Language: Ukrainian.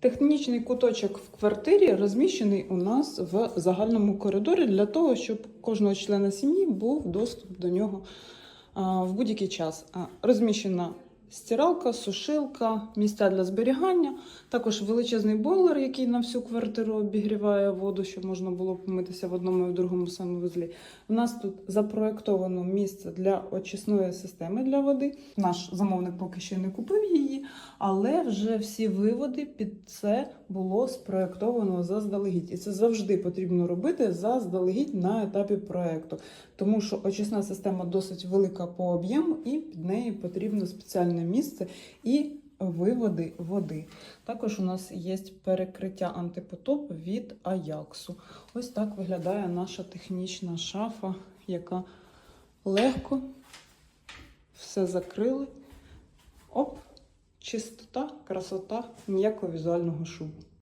Технічний куточок в квартирі розміщений у нас в загальному коридорі для того, щоб кожного члена сім'ї був доступ до нього в будь-який час. Розміщена стиралка, сушилка, місця для зберігання, також величезний бойлер, який на всю квартиру обігріває воду, щоб можна було помитися в одному і в другому санвузлі. У нас тут запроектовано місце для очисної системи для води. Наш замовник поки ще не купив її, але вже всі виводи під це було спроектовано заздалегідь. І це завжди потрібно робити заздалегідь на етапі проекту, тому що очисна система досить велика по об'єму, і під неї потрібно спеціальне місце і виводи води. Також у нас є перекриття антипотоп від Аяксу. Ось так виглядає наша технічна шафа, яка легко все закрили. Оп, чистота, красота, ніякого візуального шуму.